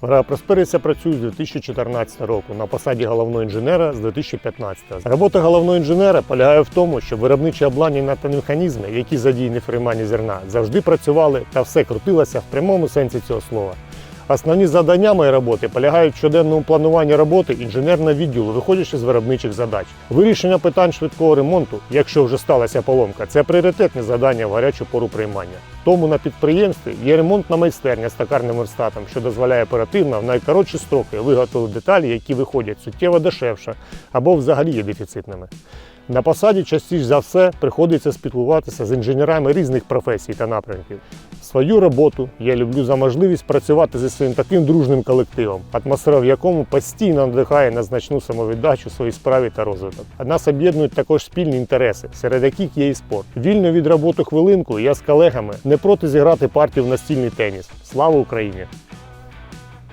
Проспериця працює з 2014 року на посаді головного інженера з 2015. Робота головного інженера полягає в тому, щоб виробничі обладнання та механізми, які задіяні в прийманні зерна, завжди працювали та все крутилося в прямому сенсі цього слова. Основні завдання моєї роботи полягають в щоденному плануванні роботи інженерного відділу, виходячи з виробничих задач. Вирішення питань швидкого ремонту, якщо вже сталася поломка, це пріоритетне завдання в гарячу пору приймання. Тому на підприємстві є ремонтна майстерня з токарним верстатом, що дозволяє оперативно в найкоротші строки виготовити деталі, які виходять суттєво дешевше або взагалі є дефіцитними. На посаді частіше за все приходиться спілкуватися з інженерами різних професій та напрямків. Свою роботу я люблю за можливість працювати зі своїм таким дружним колективом, атмосфера в якому постійно надихає на значну самовіддачу своїй справі та розвиток. А нас об'єднують також спільні інтереси, серед яких є і спорт. Вільно від роботи хвилинку я з колегами не проти зіграти партію в настільний теніс. Слава Україні!